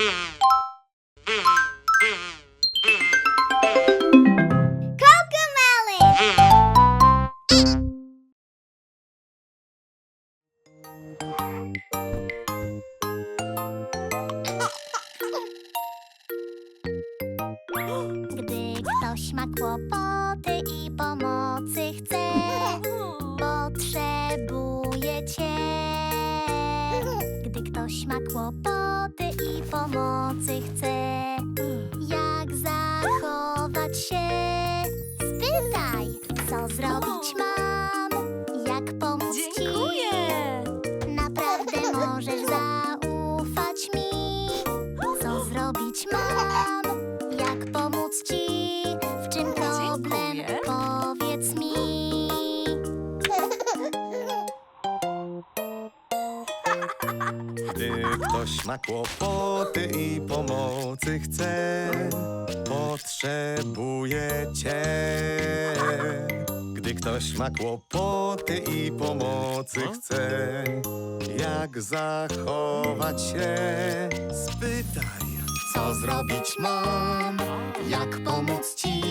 Yeah. Ktoś ma kłopoty i pomocy chce, potrzebuje cię. Gdy ktoś ma kłopoty i pomocy chce, jak zachować się? Spytaj, co zrobić mam, jak pomóc ci.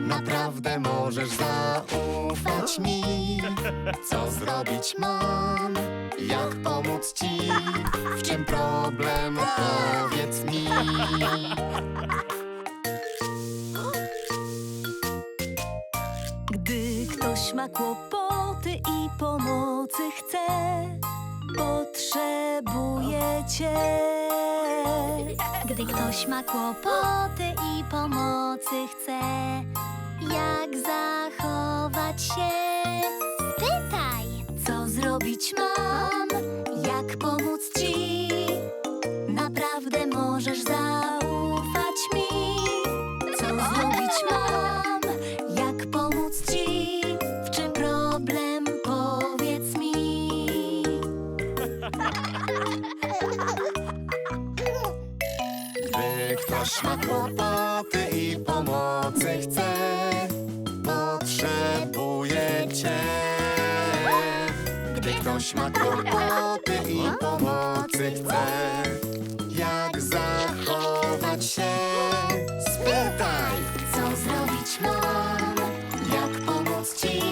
Naprawdę możesz zaufać mi. Co zrobić mam? Jak pomóc ci? W czym problem? Powiedz mi. Gdy ktoś ma kłopoty i pomocy chce, potrzebuje cię. Gdy ktoś ma kłopoty i pomocy chce, jak zachować się? Zrobić mam? jak pomóc ci. Naprawdę możesz zaufać mi. Co zrobić mam? Jak pomóc ci? W czym problem? Powiedz mi. Gdy ktoś ma kłopoty i pomocy chce, ktoś ma kłopoty i pomocy chce, jak zachować się? Spytaj, co zrobić mam, jak pomóc ci.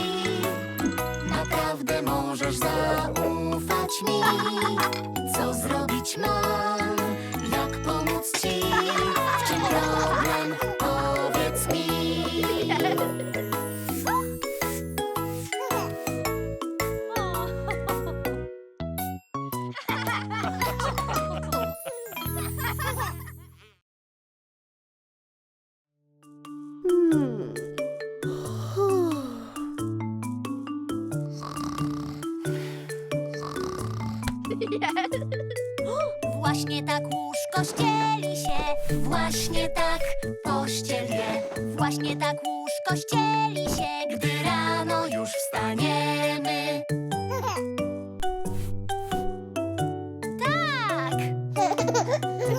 Naprawdę możesz zaufać mi. Co zrobić mam,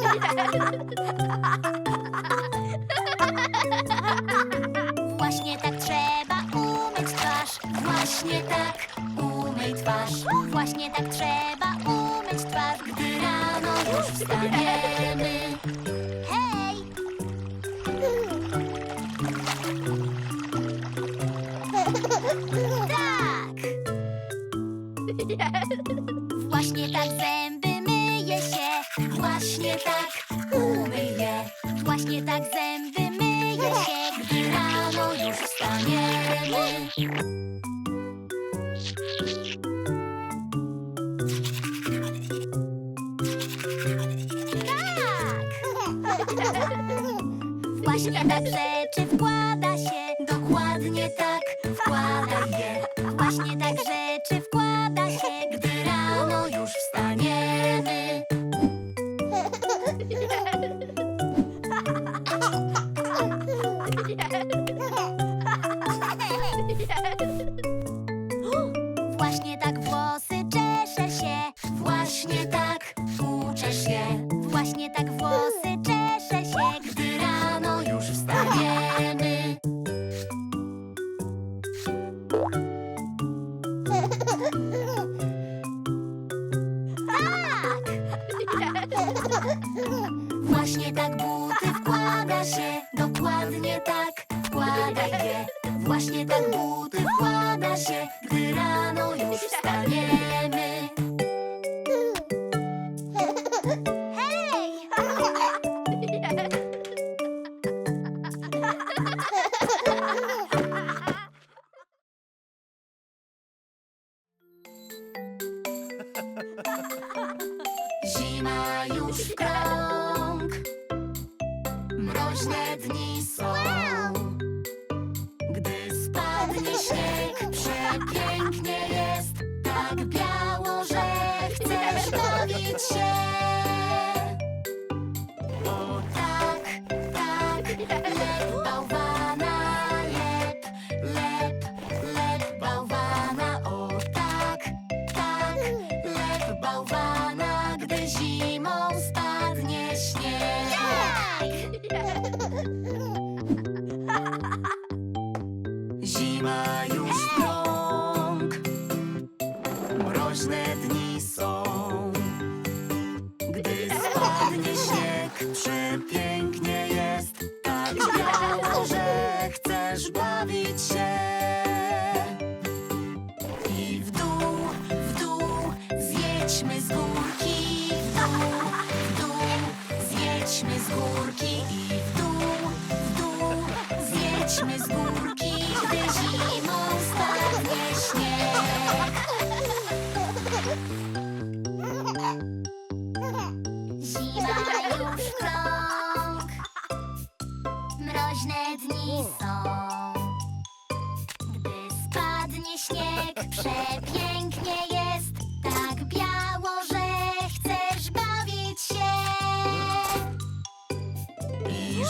Właśnie tak trzeba umyć twarz. Właśnie tak umyj twarz. Właśnie tak trzeba umyć twarz, gdy rano już wstaniemy. Właśnie tak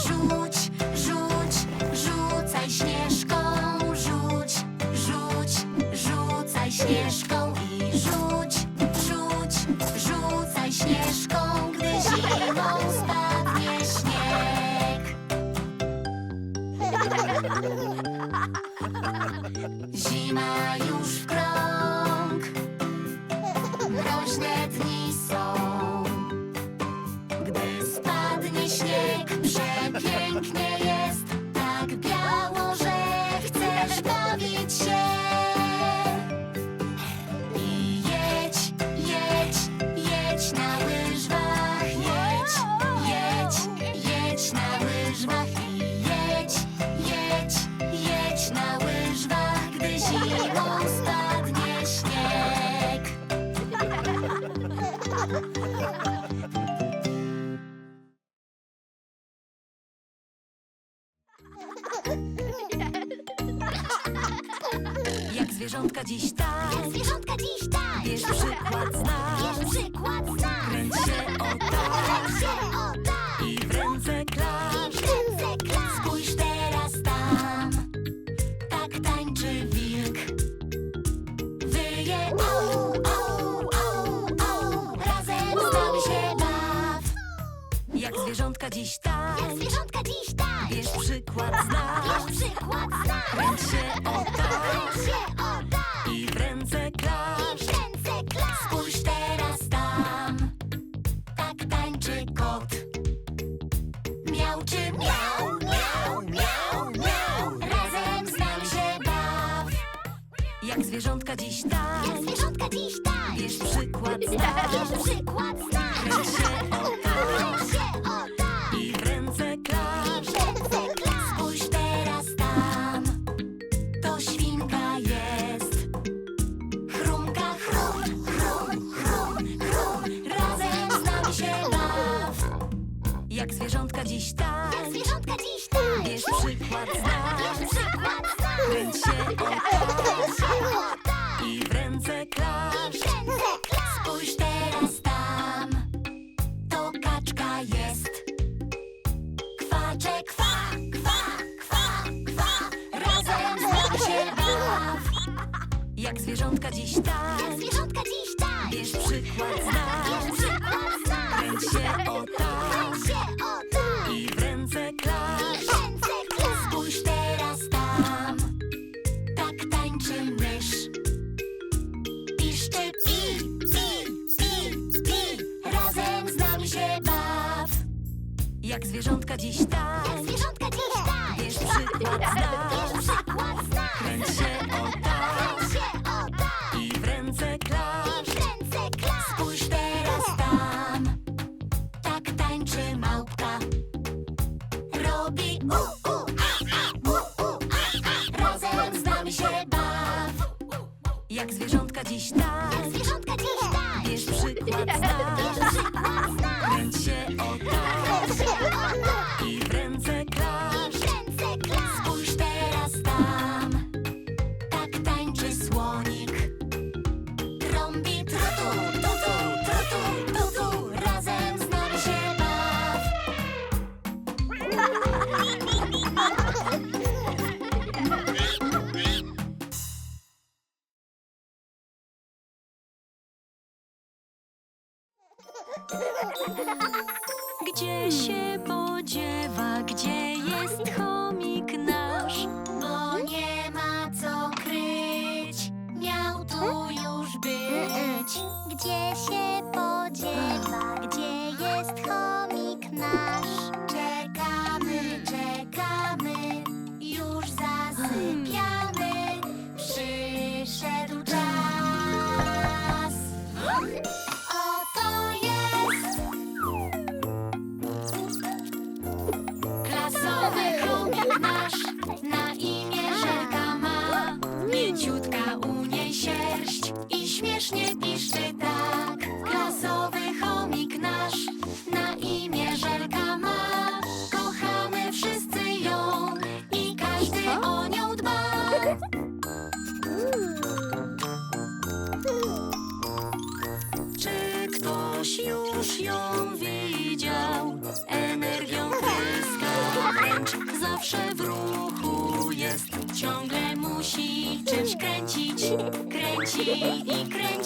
I zwierzątka dziś tak Jak zwierzątka dziś tak, Bierz przykład z nas bierz przykład z nas. Kręć się o tak Kręć się o tak. I w ręce I klacz w ręce klacz. Spójrz teraz tam Tak tańczy wilk. Wyje au, au, au, au. Razem z nami się baw. Jak zwierzątka dziś tak Jak zwierzątka przykład z nas bierz przykład z nas. Kręć się o tak Kręć się o tak. I w ręce I klacz w ręce klacz. Spójrz teraz tam Tak tańczy kot. Miauczy miau, miau, miau, miau. Razem z nami się baw. Jak zwierzątka dziś tak Jak zwierzątka dziś tak, Bierz przykład z nas bierz przykład z nas. Kręć się o tak Kręć się dziś tak Jak zwierzątka dziś tak, Bierz przykład z nas bierz przykład z nas. Kręć się o tak Kręć się o. I w ręce I klacz w ręce klacz. Spójrz teraz tam To kaczka jest Kwacze, kwa, kwa, kwa, kwa. Razem z nami się baw. Jak zwierzątka dziś tak Jak zwierzątka dziś tak, Bierz przykład z nas bierz przykład z nas. Kręć się o tak Kręć się o zwierzątka dziś tańcz. Zwierzątka dziś tańcz. Wiesz przykład znasz. Wiesz przykład znasz. Kręć się o tak. Kręć się o tak. I w ręce klap. I w ręce klap. Spójrz teraz tam. Tak tańczy małpka. Robi u, u, a, a, u, u, a, a. Razem z nami się baw. Jak zwierzątka dziś tańcz. zawsze w ruchu jest. Ciągle musi czymś kręcić, kręci i kręci.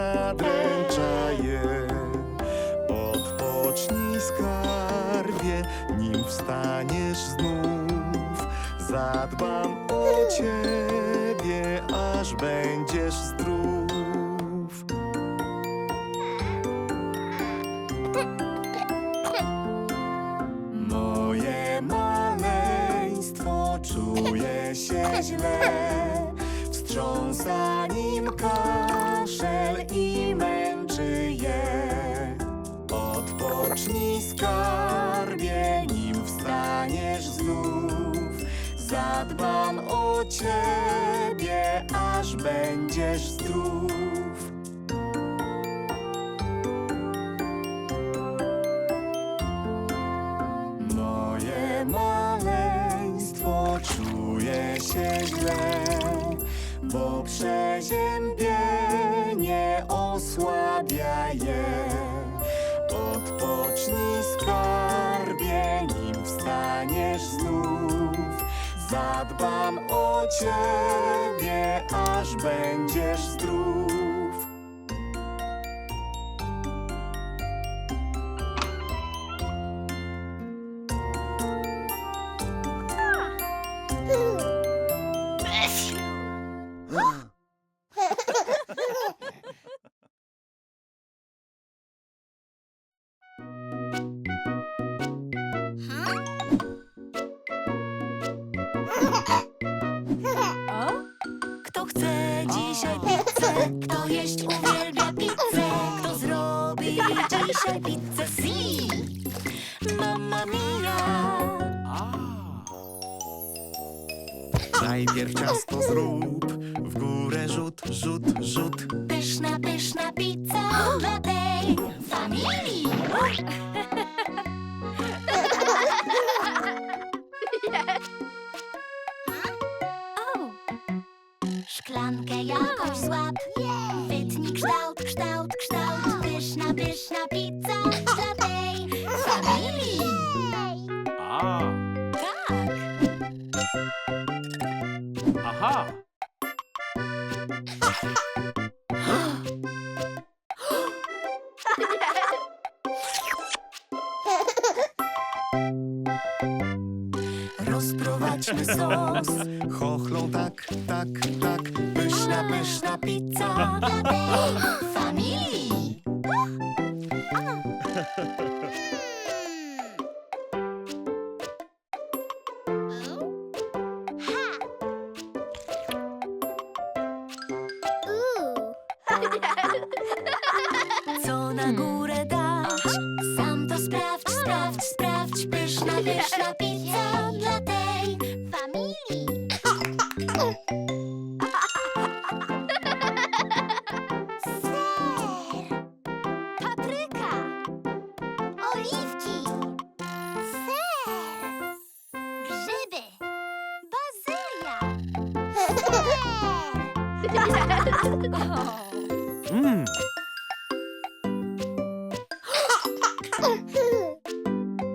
zadręcza je. Odpocznij skarbie, nim wstaniesz znów. Zadbam o ciebie, aż będziesz. ciebie, aż będziesz zdrów. Moje maleństwo czuje się źle, bo przez dbam o ciebie, aż będziesz zdrów. should be Rozprowadźmy sos. Chochlą tak, tak, tak. Pyszna, pyszna pizza. Familia. 음.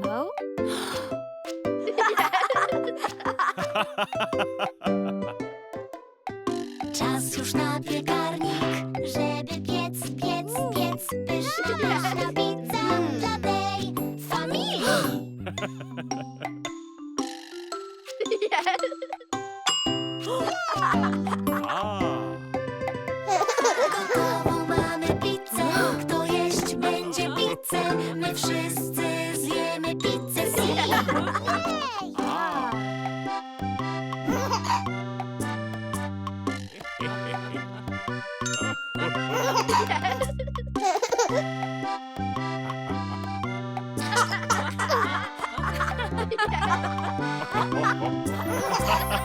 Oh? Ha ha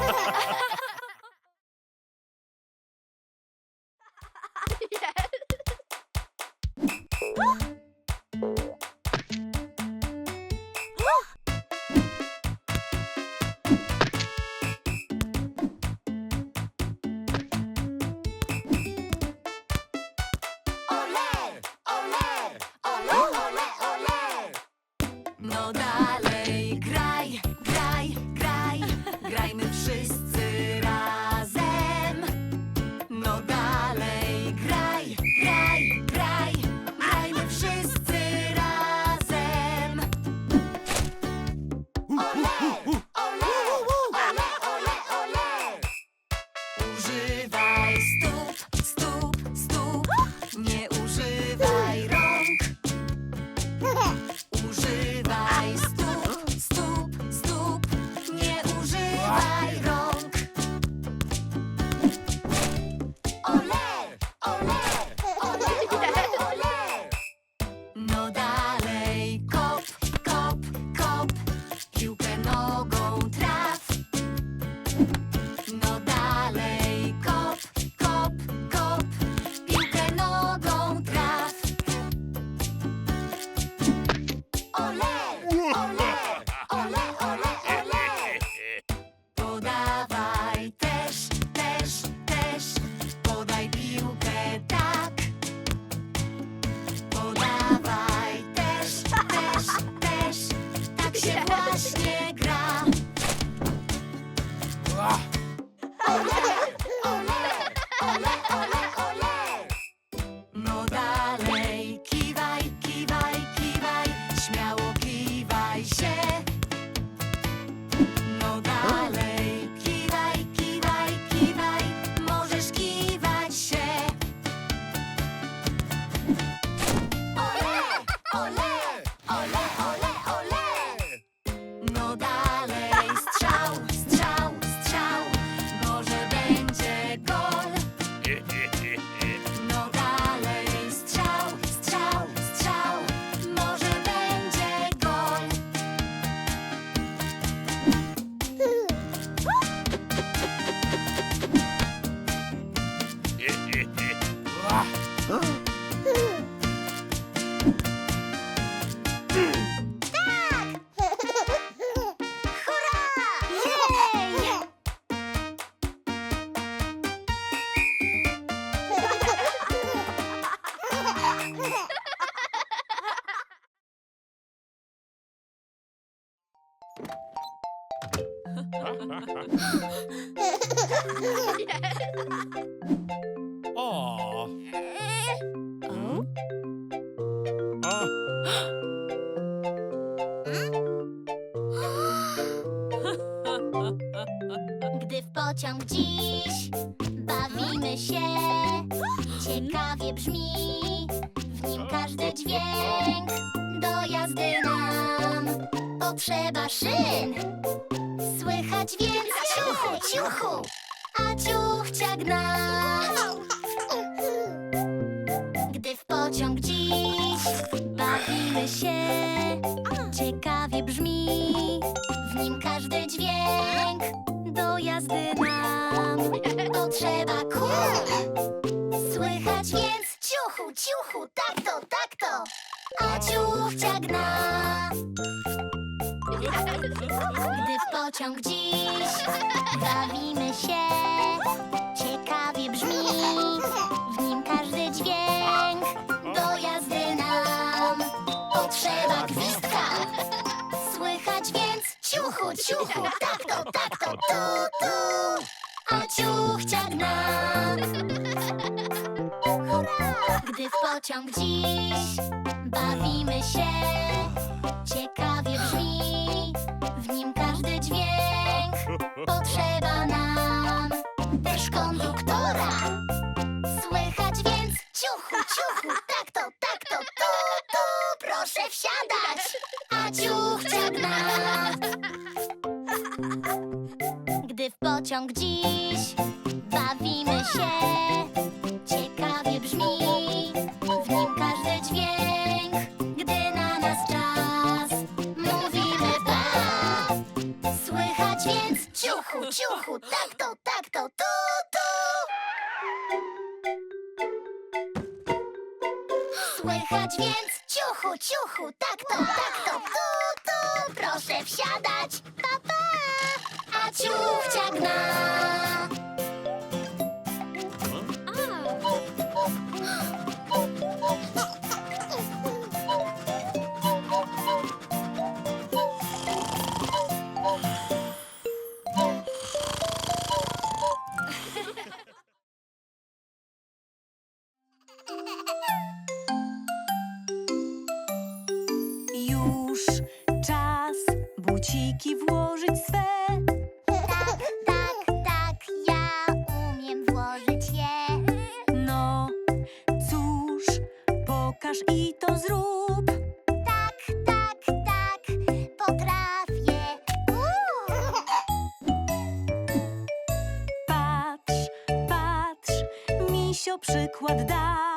ha! Huh? Ciekawie brzmi w nim każdy dźwięk. Do jazdy nam potrzeba szyn, słychać więc ciuchu, ciuchu, a ciuchcia gna. Gdy w pociąg dziś bawimy się, ciekawie brzmi w nim każdy dźwięk. Do jazdy nam potrzeba ciuchu, ciuchu, tak to, tak to, a ciuchcia gna. Gdy w pociąg dziś bawimy się, ciekawie brzmi w nim każdy dźwięk. Do jazdy nam potrzeba gwizdka. Słychać więc ciuchu, ciuchu, tak to, tak to, tu, tu, a ciuchcia gna. Gdy w pociąg dziś bawimy się, ciekawie brzmi w nim każdy dźwięk. Potrzeba nam też konduktora. Słychać więc ciuchu, ciuchu, tak to, tak to, tu, tu, proszę wsiadać, a ciuchcia gna. Gdy w pociąg dziś Słychać więc ciuchu, ciuchu, tak to, tak to, tu, tu, proszę wsiadać, pa, pa, a ciuchcia gna. Przykład da.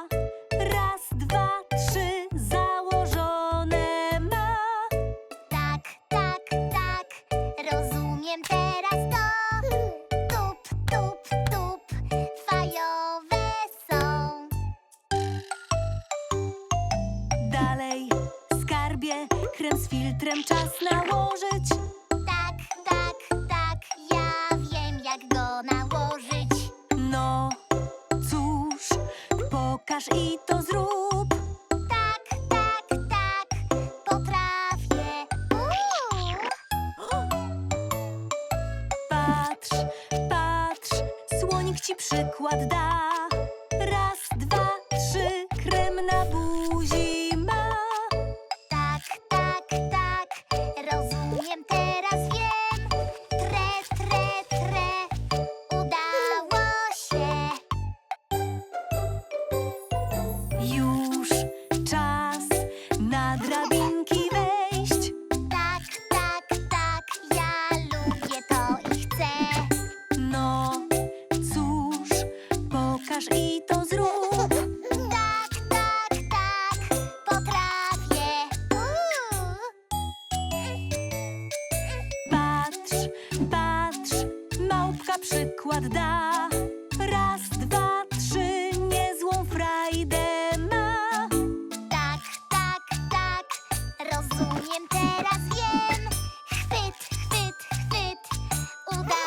だ